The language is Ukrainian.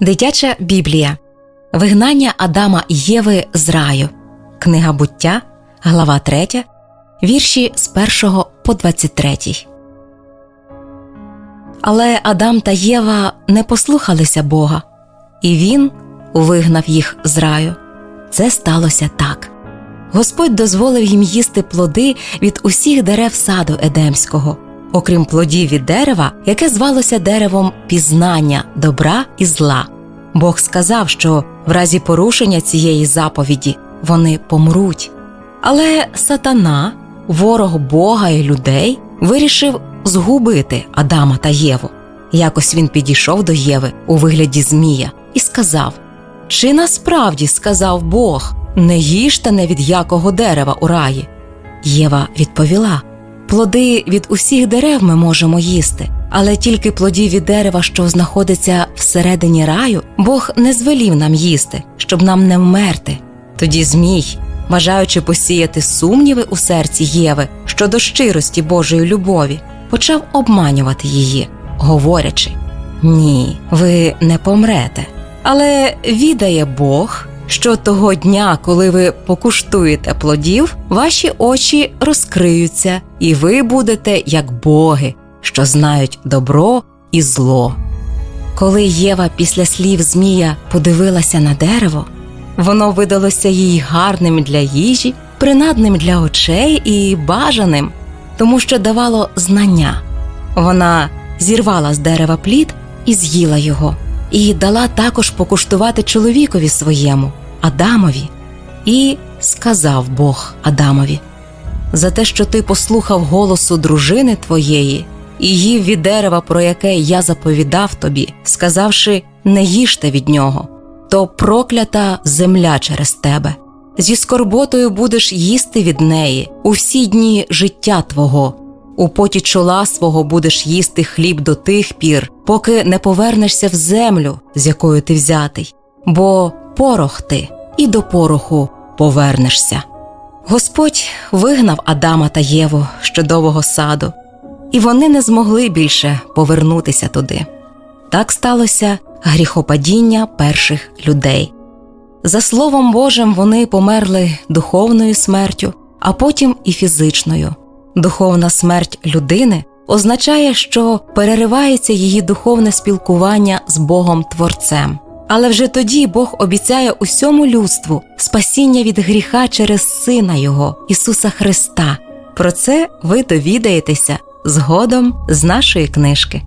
Дитяча Біблія Вигнання Адама і Єви з раю. Книга буття, глава 3, вірші з 1 по 23. Але Адам та Єва не послухалися Бога, і він вигнав їх з раю. Це сталося так. Господь дозволив їм їсти плоди від усіх дерев саду Едемського, окрім плодів від дерева, яке звалося деревом пізнання добра і зла. Бог сказав, що в разі порушення цієї заповіді вони помруть. Але сатана, ворог Бога і людей, вирішив згубити Адама та Єву. Якось він підійшов до Єви у вигляді Змія і сказав: Чи насправді сказав Бог, не їжте не від якого дерева у раї? Єва відповіла: Плоди від усіх дерев ми можемо їсти, але тільки плодів від дерева, що знаходиться всередині раю, Бог не звелів нам їсти, щоб нам не вмерти. Тоді Змій, бажаючи посіяти сумніви у серці Єви щодо щирості Божої любові, почав обманювати її, говорячи: Ні, ви не помрете. Але відає Бог, що того дня, коли ви покуштуєте плодів, ваші очі розкриються, і ви будете як боги, що знають добро і зло. Коли Єва після слів Змія подивилася на дерево, воно видалося їй гарним для їжі, принадним для очей і бажаним, тому що давало знання. Вона зірвала з дерева плід і з'їла його, і дала також покуштувати чоловікові своєму, Адамові. І сказав Бог Адамові: за те, що ти послухав голосу дружини твоєї і їв від дерева, про яке я заповідав тобі, сказавши не їжте від нього, то проклята земля через тебе. Зі скорботою будеш їсти від неї у всі дні життя твого. У поті чола свого будеш їсти хліб до тих пір, поки не повернешся в землю, з якою ти взятий, бо порох ти, і до пороху повернешся. Господь вигнав Адама та Єву з чудового саду, і вони не змогли більше повернутися туди. Так сталося гріхопадіння перших людей. За Словом Божим, вони померли духовною смертю, а потім і фізичною. Духовна смерть людини означає, що переривається її духовне спілкування з Богом Творцем. Але вже тоді Бог обіцяє усьому людству спасіння від гріха через Сина Його, Ісуса Христа. Про це ви довідаєтеся згодом з нашої книжки.